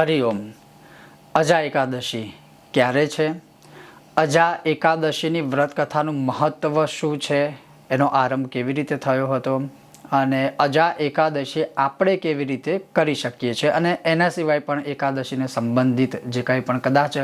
હરિઓમ. અજા એકાદશી ક્યારે છે? અજા એકાદશીની વ્રત કથાનું મહત્ત્વ શું છે? એનો આરંભ કેવી રીતે થયો હતો? અને અજા એકાદશી આપણે કેવી રીતે કરી શકીએ છીએ? અને એના સિવાય પણ એકાદશીને સંબંધિત જે કાંઈ પણ કદાચ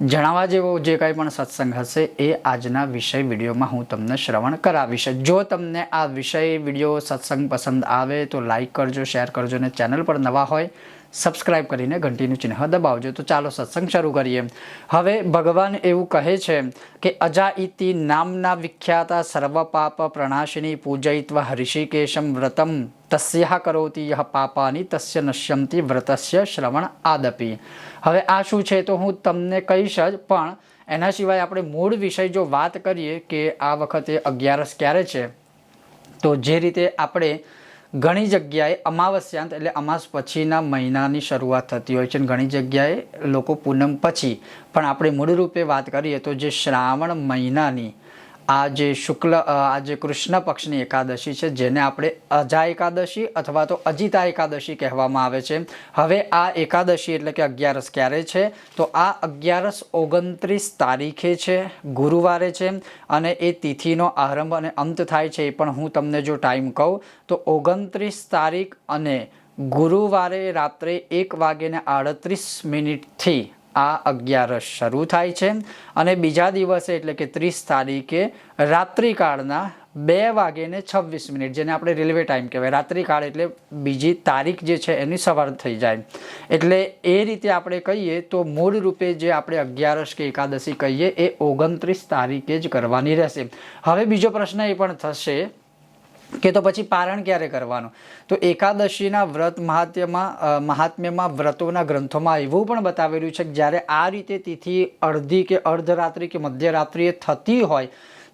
જણાવવા જેવો જે કાંઈ પણ સત્સંગ હશે, એ આજના વિષય વિડીયોમાં હું તમને શ્રવણ કરાવીશ. જો તમને આ વિષય વીડિયો સત્સંગ પસંદ આવે તો લાઈક કરજો, શેર કરજો અને ચેનલ પર નવા હોય સબસ્ક્રાઇબ કરીને ઘંટીનું ચિહ્ન દબાવજો. તો ચાલો સત્સંગ શરૂ કરીએ. હવે ભગવાન એવું કહે છે કે અજાઇતિ નામના વિખ્યાતા સર્વ પાપ પ્રણાશિની પૂજયિત્વ હૃષિકેશમ વ્રતમ તસ્યા કરોતિ યહ પાપાની તસ્ય નશ્યંતિ વ્રતસ્ય શ્રવણ આદપી. હવે આ શું છે? તો હું તમને કહીશ જ, પણ એના સિવાય આપણે મૂળ વિષય જો વાત કરીએ કે આ વખતે અગિયારસ ક્યારે છે? તો જે રીતે આપણે ઘણી જગ્યાએ અમાવસ્યાંત એટલે અમાસ પછીના મહિનાની શરૂઆત થતી હોય છે અને ઘણી જગ્યાએ લોકો પૂનમ પછી. પણ આપણે મૂળરૂપે વાત કરીએ તો જે શ્રાવણ મહિનાની આ જે શુક્લ આ જે કૃષ્ણ પક્ષની એકાદશી છે, જેને આપણે અજા એકાદશી અથવા તો અજિતા એકાદશી કહેવામાં આવે છે. હવે આ એકાદશી એટલે કે અગિયારસ ક્યારે છે? તો આ અગિયારસ ઓગણત્રીસ તારીખે છે, ગુરુવારે છે અને એ તિથિનો આરંભ અને અંત થાય છે એ પણ હું તમને જો ટાઈમ કહું, તો ઓગણત્રીસ તારીખ અને ગુરુવારે રાત્રે એક વાગ્યે આડત્રીસ મિનિટથી આ અગિયારસ શરૂ થાય છે અને બીજા દિવસે એટલે કે ત્રીસ તારીખે રાત્રિકાળના બે વાગ્યે છવ્વીસ મિનિટ, જેને આપણે રેલવે ટાઈમ કહેવાય. રાત્રિકાળ એટલે બીજી તારીખ જે છે એની સવાર થઈ જાય. એટલે એ રીતે આપણે કહીએ તો મૂળ રૂપે જે આપણે અગિયારસ કે એકાદશી કહીએ, એ ઓગણત્રીસ તારીખે જ કરવાની રહેશે. હવે બીજો પ્રશ્ન એ પણ થશે કે તો પછી પારણ ક્યારે કરવાનું? તો એકાદશીના વ્રત મહાત્મ્યમાં મહાત્મ્યમાં વ્રતોના ગ્રંથોમાં એવું પણ બતાવેલું છે કે જ્યારે આ રીતે તિથિ અડધી કે અર્ધરાત્રિ કે મધ્યરાત્રિએ થતી હોય,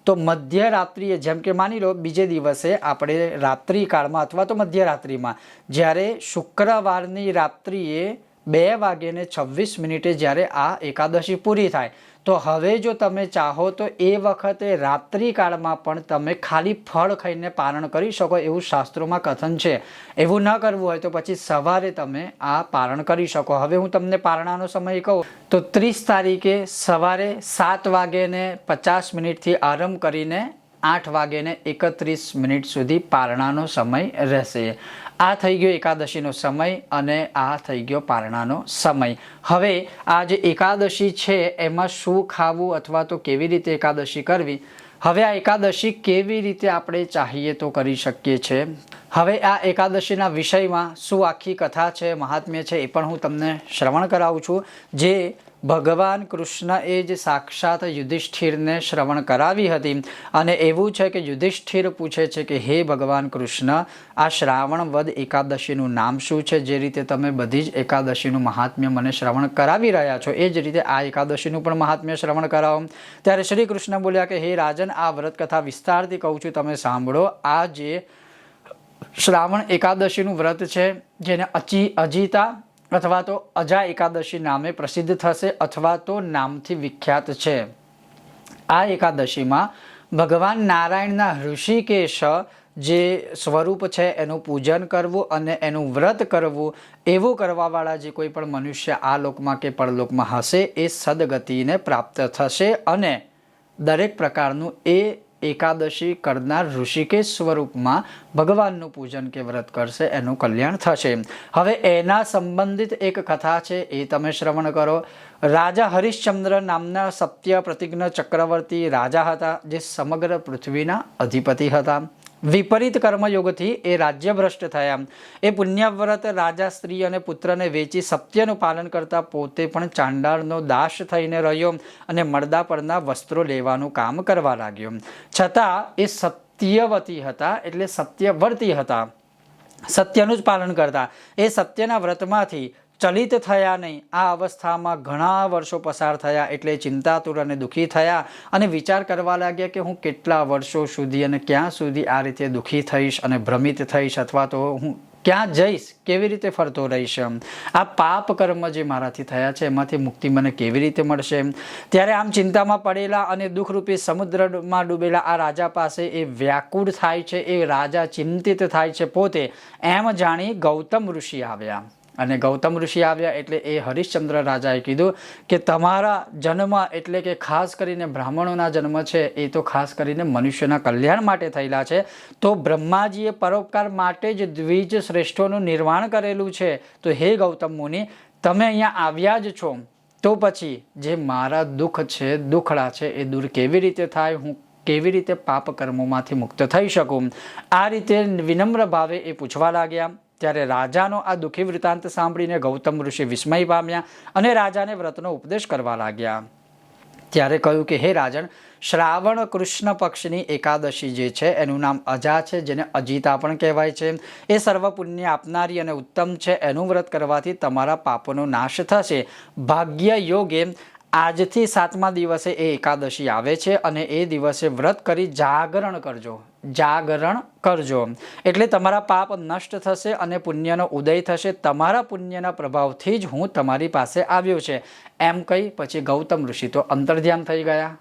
તો મધ્યરાત્રિએ જેમ કે માની લો બીજે દિવસે આપણે રાત્રિકાળમાં અથવા તો મધ્યરાત્રિમાં જ્યારે શુક્રવારની રાત્રિએ બે વાગ્યે છવ્વીસ મિનિટે જ્યારે આ એકાદશી પૂરી થાય. તો હવે જો તમે ચાહો તો એ વખતે રાત્રિકાળમાં પણ તમે ખાલી ફળ ખાઈને પારણ કરી શકો એવું શાસ્ત્રોમાં કથન છે. એવું ન કરવું હોય તો પછી સવારે તમે આ પારણ કરી શકો. હવે હું તમને પારણાનો સમય કહું. તો ત્રીસ તારીખે સવારે સાત વાગ્યે પચાસ મિનિટથી આરંભ કરીને આઠ વાગ્યે એકત્રીસ મિનિટ સુધી પારણાનો સમય રહેશે. આ થઈ ગયો એકાદશીનો સમય અને આ થઈ ગયો પારણાનો સમય. હવે આ જે એકાદશી છે, એમાં શું ખાવું અથવા તો કેવી રીતે એકાદશી કરવી? હવે આ એકાદશી કેવી રીતે આપણે ચાહીએ તો કરી શકીએ છીએ હવે આ એકાદશીના વિષયમાં શું આખી કથા છે, મહાત્મ્ય છે, એ પણ હું તમને શ્રવણ કરાવું છું. જે ભગવાન કૃષ્ણએ જ સાક્ષાત યુધિષ્ઠિરને શ્રવણ કરાવી હતી. અને એવું છે કે યુધિષ્ઠિર પૂછે છે કે, હે ભગવાન કૃષ્ણ, આ શ્રાવણ વદ એકાદશીનું નામ શું છે? જે રીતે તમે બધી જ એકાદશીનું મહાત્મ્ય મને શ્રવણ કરાવી રહ્યા છો, એ જ રીતે આ એકાદશીનું પણ મહાત્મ્ય શ્રવણ કરાવો. ત્યારે શ્રી કૃષ્ણ બોલ્યા કે, હે રાજન, આ વ્રત કથા વિસ્તારથી કહું છું, તમે સાંભળો. આ જે શ્રાવણ એકાદશીનું વ્રત છે, જેને અચી અજીતા અથવા તો અજા એકાદશી નામે પ્રસિદ્ધ થશે અથવા તો નામથી વિખ્યાત છે. આ એકાદશીમાં ભગવાન નારાયણના ઋષિકેશ જે સ્વરૂપ છે, એનું પૂજન કરવું અને એનું વ્રત કરવું, એવું કરવાવાળા જે કોઈ પણ મનુષ્ય આ લોકમાં કે પરલોકમાં હશે, એ સદગતિને પ્રાપ્ત થશે અને દરેક પ્રકારનું એ એકાદશી કરનાર ઋષિકેશ સ્વરૂપમાં ભગવાનનું પૂજન કે વ્રત કરશે, એનું કલ્યાણ થશે. હવે એના સંબંધિત એક કથા છે, એ તમે શ્રવણ કરો. રાજા હરિશ્ચંદ્ર નામના સત્ય પ્રતિજ્ઞ ચક્રવર્તી રાજા હતા, જે સમગ્ર પૃથ્વીના અધિપતિ હતા. વિપરીત કર્મયોગથી એ રાજ્ય ભ્રષ્ટ થયા. એ પુણ્યવ્રત રાજા, સ્ત્રી અને પુત્રને વેચી સત્યનું પાલન કરતા પોતે પણ ચાંડાળનો દાસ થઈને રહ્યો અને મળદા પરના વસ્ત્રો લેવાનું કામ કરવા લાગ્યો. છતાં એ સત્યવતી હતા એટલે સત્યવર્તી હતા. સત્યનું જ પાલન કરતા. એ સત્યના વ્રતમાંથી ચલિત થયા નહીં. આ અવસ્થામાં ઘણા વર્ષો પસાર થયા એટલે ચિંતાતુર અને દુઃખી થયા અને વિચાર કરવા લાગ્યા કે હું કેટલા વર્ષો સુધી અને ક્યાં સુધી આ રીતે દુઃખી થઈશ અને ભ્રમિત થઈશ અથવા તો હું ક્યાં જઈશ, કેવી રીતે ફરતો રહીશ આ પાપ કર્મ જે મારાથી થયા છે, એમાંથી મુક્તિ મને કેવી રીતે મળશે ત્યારે આમ ચિંતામાં પડેલા અને દુઃખરૂપી સમુદ્રમાં ડૂબેલા આ રાજા પાસે એ વ્યાકુળ થાય છે, એ રાજા ચિંતિત થાય છે પોતે. એમ જાણી ગૌતમ ઋષિ આવ્યા. અને ગૌતમ ઋષિ આવ્યા એટલે એ હરિશ્ચંદ્ર રાજાએ કીધું કે તમારા જન્મ એટલે કે ખાસ કરીને બ્રાહ્મણોના જન્મ છે, એ તો ખાસ કરીને મનુષ્યના કલ્યાણ માટે થયેલા છે. તો બ્રહ્માજીએ પરોપકાર માટે જ દ્વિજ શ્રેષ્ઠોનું નિર્માણ કરેલું છે. તો હે ગૌતમ મુનિ, તમે અહીંયા આવ્યા જ છો. તો પછી, જે મારા દુઃખ છે, દુખડા છે, એ દૂર કેવી રીતે થાય? હું કેવી રીતે પાપ કર્મોમાંથી મુક્ત થઈ શકું? આ રીતે વિનમ્ર ભાવે એ પૂછવા લાગ્યા. ત્યારે રાજાનો આ દુઃખી વૃત્તાંત સાંભળીને ગૌતમ ઋષિ વિસ્મય પામ્યા અને રાજાને વ્રતનો ઉપદેશ કરવા લાગ્યા. ત્યારે કહ્યું કે, હે રાજન, શ્રાવણ કૃષ્ણ પક્ષની એકાદશી જે છે, એનું નામ અજા છે, જેને અજીતા પણ કહેવાય છે. એ સર્વ પુણ્ય આપનારી અને ઉત્તમ છે. એનું વ્રત કરવાથી તમારા પાપોનો નાશ થશે. ભાગ્ય યોગે આજથી સાતમા દિવસે એ એકાદશી આવે છે અને એ દિવસે વ્રત કરી જાગરણ કરજો. જાગરણ કરજો. એટલે તમારા પાપ નષ્ટ થશે અને પુણ્યનો ઉદય થશે. તમારા પુણ્યના પ્રભાવથી જ હું તમારી પાસે આવ્યો છે. એમ કહી પછી ગૌતમ ઋષિ તો અંતર્ધ્યાન થઈ ગયા.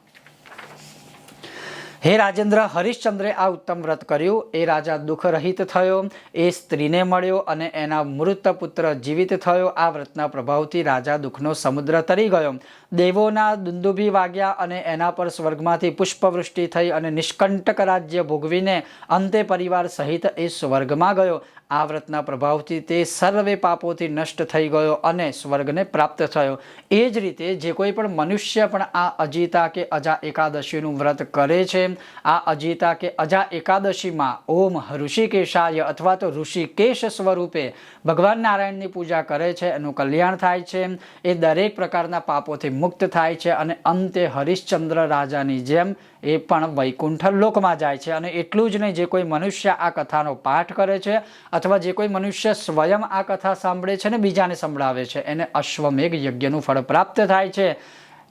હે રાજેન્દ્ર, હરિશ્ચંદ્રે આ ઉત્તમ વ્રત કર્યું. એ રાજા દુઃખરહિત થયો. એ સ્ત્રીને મળ્યો અને એના મૃત પુત્ર જીવિત થયો. આ વ્રતના પ્રભાવથી રાજા દુઃખનો સમુદ્ર તરી ગયો. દેવોના દુંદુભી વાગ્યા અને એના પર સ્વર્ગમાંથી પુષ્પવૃષ્ટિ થઈ અને નિષ્કંટક રાજ્ય ભોગવીને અંતે પરિવાર સહિત એ સ્વર્ગમાં ગયો. આ વ્રતના પ્રભાવથી તે સર્વે પાપોથી નષ્ટ થઈ ગયો અને સ્વર્ગને પ્રાપ્ત થયો. એ જ રીતે જે કોઈ પણ મનુષ્ય પણ આ અજીતા કે અજા એકાદશીનું વ્રત કરે છે, આ અજીતા કે અજા એકાદશીમાં ઓમ ઋષિકેશાય અથવા તો ઋષિકેશ સ્વરૂપે ભગવાન નારાયણની પૂજા કરે છે, એનું કલ્યાણ થાય છે, એ દરેક પ્રકારના પાપોથી મુક્ત થાય છે અને અંતે હરિશ્ચંદ્ર રાજાની જેમ એ પણ વૈકુંઠ લોકમાં જાય છે અને એટલું જ નહીં, જે કોઈ મનુષ્ય આ કથાનો પાઠ કરે છે અથવા જે કોઈ મનુષ્ય સ્વયં આ કથા સાંભળે છે ને બીજાને સંભળાવે છે, એને અશ્વમેઘ યજ્ઞનું ફળ પ્રાપ્ત થાય છે.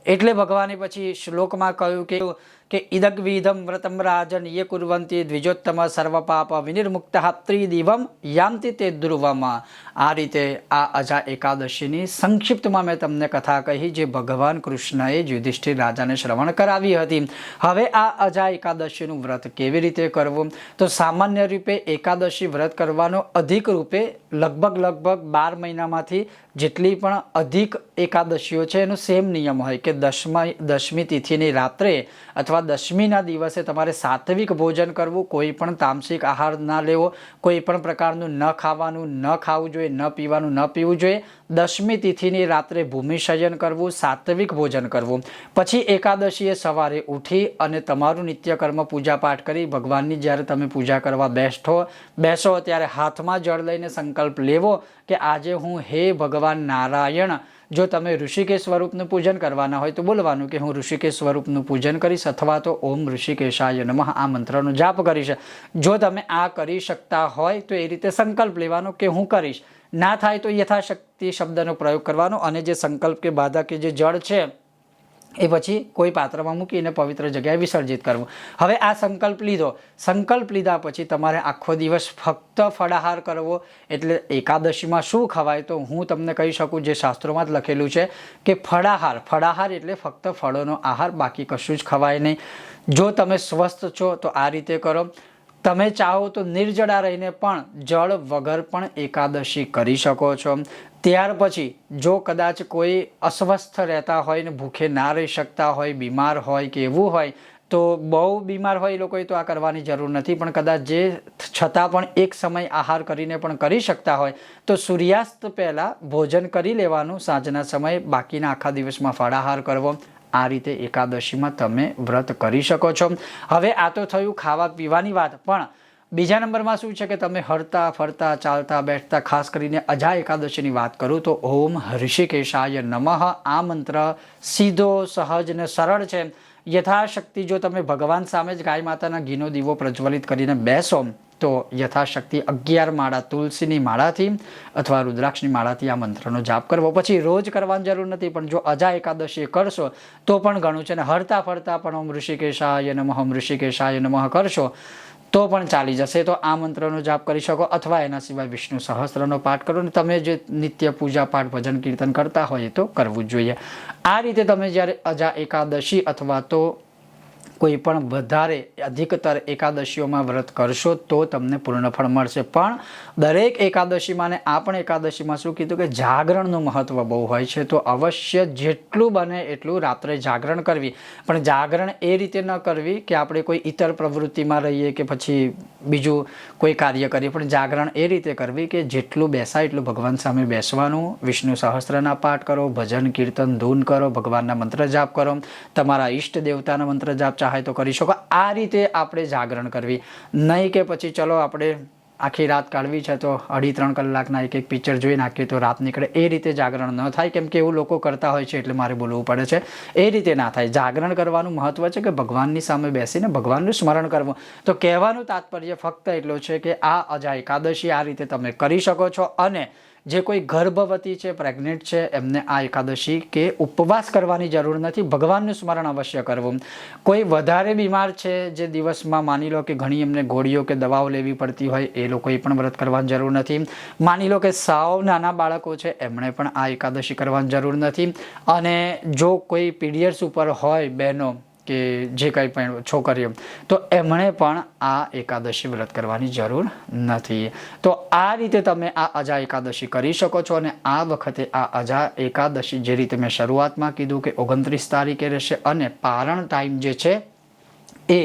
એટલે ભગવાને પછી શ્લોકમાં કહ્યું કે કે ઇદગ વિધમ વ્રતમ રાજન યે કુર્વંતી દ્વિજોત્તમ સર્વ પાપ વિનિર્મુક્ત ત્રિદિવમ યાંતિ તે ધ્રુવમ આ રીતે આ અજા એકાદશીની સંક્ષિપ્તમાં મેં તમને કથા કહી જે ભગવાન કૃષ્ણએ યુધિષ્ઠિર રાજાને શ્રવણ કરાવી હતી હવે આ અજા એકાદશીનું વ્રત કેવી રીતે કરવું તો સામાન્ય રૂપે એકાદશી વ્રત કરવાનો અધિક રૂપે લગભગ લગભગ બાર મહિનામાંથી જેટલી પણ અધિક એકાદશીઓ છે એનો સેમ નિયમ હોય કે દસમા દસમી તિથિની રાત્રે અથવા દસમીના દિવસે તમારે સાત્વિક ભોજન કરવું, કોઈ પણ તામસિક આહાર ના લેવો, કોઈ પણ પ્રકારનું ન ખાવાનું, ન ખાવું જોઈએ, ન પીવાનું, ન પીવું જોઈએ. દશમી તિથિની રાત્રે ભૂમિશયન કરવું, સાત્વિક ભોજન કરવું. પછી એકાદશીએ સવારે ઉઠી અને તમારું નિત્યકર્મ પૂજાપાઠ કરી ભગવાનની જ્યારે તમે પૂજા કરવા બેઠો, બેસો ત્યારે હાથમાં જળ લઈને સંકલ્પ લેવો કે આજે હું હે ભગવાન નારાયણ જો તમે ઋષિકેશ સ્વરૂપનું પૂજન કરવાના હોય તો બોલવાનું કે હું ઋષિકેશ સ્વરૂપનું પૂજન કરીશ અથવા તો ઓમ ઋષિકેશાય નમઃ આ મંત્રનો જાપ કરીશ. જો તમે આ કરી શકતા હોય તો એ રીતે સંકલ્પ લેવાનો કે હું કરીશ. ના થાય તો યથાશક્તિ શબ્દનો પ્રયોગ કરવાનો અને જે સંકલ્પ કે બાધા કે જે જળ છે એ પછી કોઈ પાત્રમાં મૂકીને પવિત્ર જગ્યાએ વિસર્જિત કરવું. હવે આ સંકલ્પ લીધો. સંકલ્પ લીધા પછી તમારે આખો દિવસ ફક્ત ફળાહાર કરવો. એટલે એકાદશીમાં શું ખવાય તો હું તમને કહી શકું જે શાસ્ત્રોમાં જ લખેલું છે કે ફળાહાર. ફળાહાર એટલે ફક્ત ફળોનો આહાર, બાકી કશું જ ખવાય નહીં. જો તમે સ્વસ્થ છો તો આ રીતે કરો. તમે ચાહો તો નિર્જળા રહીને પણ જળ વગર પણ એકાદશી કરી શકો છો. ત્યાર પછી જો કદાચ કોઈ અસ્વસ્થ રહેતા હોય ને ભૂખે ના રહી શકતા હોય, બીમાર હોય કે એવું હોય, તો બહુ બીમાર હોય એ લોકોએ તો આ કરવાની જરૂર નથી. પણ કદાચ જે છતાં પણ એક સમય આહાર કરીને પણ કરી શકતા હોય, તો સૂર્યાસ્ત પહેલાં ભોજન કરી લેવાનું, સાંજના સમયે બાકીના આખા દિવસમાં ફળાહાર કરવો. આ રીતે એકાદશીમાં તમે વ્રત કરી શકો છો. હવે આ તો થયું ખાવા પીવાની વાત, પણ બીજા નંબરમાં શું છે કે તમે હરતા, ફરતા, ચાલતા, બેઠતા, ખાસ કરીને અજા એકાદશીની વાત કરું તો ઓમ હૃષિકેશાય નમઃ. આ મંત્ર સીધો, સહજ ને સરળ છે. યથાશક્તિ જો તમે ભગવાન સામે જ ગાય માતાના ઘીનો દીવો પ્રજ્વલિત કરીને બેસો, તો યથાશક્તિ અગિયાર માળા તુલસીની માળાથી અથવા રુદ્રાક્ષની માળાથી આ મંત્રનો જાપ કરવો. પછી રોજ કરવાની જરૂર નથી, પણ જો અજા એકાદશી કરશો, તો પણ ઘણું છે. ને હરતા, ફરતા પણ ઓમ ઋષિકેશાય નમઃ ઋષિકેશાય નમઃ કરશો. તો પણ ચાલી જશે. તો આ મંત્રનો જાપ કરી શકો અથવા એના સિવાય વિષ્ણુ સહસ્ત્રનો પાઠ કરો ને તમે જે નિત્ય પૂજા, પાઠ, ભજન, કીર્તન કરતા હોય તો કરવું જ જોઈએ. આ રીતે તમે જ્યારે અજા એકાદશી અથવા તો કોઈ પણ વધારે, અધિકતર એકાદશીઓમાં વ્રત કરશો તો તમને પૂર્ણફળ મળશે. પણ દરેક એકાદશીમાં ને આ પણ એકાદશીમાં શું કીધું કે જાગરણનું મહત્ત્વ બહુ હોય છે, તો અવશ્ય જેટલું બને એટલું રાત્રે જાગરણ કરવી. પણ જાગરણ એ રીતે ન કરવી કે આપણે કોઈ ઇતર પ્રવૃત્તિમાં રહીએ કે પછી બીજું કોઈ કાર્ય કરીએ. પણ જાગરણ એ રીતે કરવી કે જેટલું બેસાય એટલું ભગવાન સામે બેસવાનું. વિષ્ણુ સહસ્ત્રના પાઠ કરો, ભજન, કીર્તન, ધૂન કરો, ભગવાનના મંત્ર જાપ કરો. તમારા ઈષ્ટ દેવતાના મંત્ર જાપ ચાહે તો કરી શકો. આ રીતે આપણે જાગરણ કરવી. નહીં કે પછી ચલો આપણે આખી રાત કાઢવી છે તો અઢી ત્રણ કલાકના એક એક પિક્ચર જોઈ નાખીએ તો રાત નીકળે. એ રીતે જાગરણ ન થાય કેમ કે એવું લોકો કરતા હોય છે એટલે મારે બોલવું પડે છે. એ રીતે ના થાય. જાગરણ કરવાનું મહત્વ છે કે ભગવાનની સામે બેસીને ભગવાનનું સ્મરણ કરવું. તો કહેવાનું તાત્પર્ય ફક્ત એટલું છે કે આ અજા એકાદશી આ રીતે તમે કરી શકો છો અને જે કોઈ ગર્ભવતી છે પ્રેગ્નેન્ટ છે, એમને આ એકાદશી કે ઉપવાસ કરવાની જરૂર નથી. ભગવાનનું સ્મરણ અવશ્ય કરવું. કોઈ વધારે બીમાર છે, જે દિવસમાં માની લો કે ઘણી એમને ગોળીઓ કે દવાઓ લેવી પડતી હોય, એ લોકોએ પણ વ્રત કરવાની જરૂર નથી. માની લો કે સાવ નાના બાળકો છે, એમણે પણ આ એકાદશી કરવાની જરૂર નથી. અને જો કોઈ પીડીએસ ઉપર હોય બહેનો કે જે કંઈ પણ છોકરીઓ. તો એમણે પણ આ એકાદશી વ્રત કરવાની જરૂર નથી. તો આ રીતે તમે આ અજા એકાદશી કરી શકો છો અને આ વખતે આ અજા એકાદશી જે રીતે મેં શરૂઆતમાં કીધું કે ઓગણત્રીસ તારીખે રહેશે અને પારણ ટાઈમ જે છે એ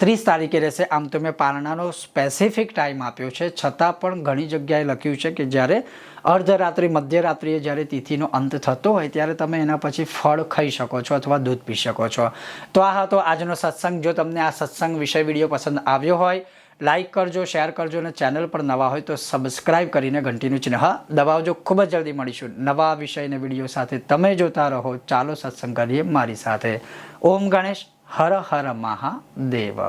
ત્રીસ તારીખે રહેશે. આમ તો મેં પારણાનો સ્પેસિફિક ટાઈમ આપ્યો છે. છતાં પણ ઘણી જગ્યાએ લખ્યું છે કે જ્યારે અર્ધરાત્રિ, મધ્યરાત્રિએ જ્યારે તિથિનો અંત થતો હોય ત્યારે તમે એના પછી ફળ ખાઈ શકો છો અથવા દૂધ પી શકો છો. તો આ હતો આજનો સત્સંગ. જો તમને આ સત્સંગ વિષય વીડિયો પસંદ આવ્યો હોય લાઇક કરજો, શેર કરજો અને ચેનલ પર નવા હોય તો સબસ્ક્રાઇબ કરીને ઘંટીનું ચિહ્ન દબાવજો. ખૂબ જ જલ્દી મળીશું નવા વિષયને વીડિયો સાથે તમે જોતા રહો. ચાલો સત્સંગ કરીએ મારી સાથે. ઓમ ગણેશ, હર હર મહાદેવ.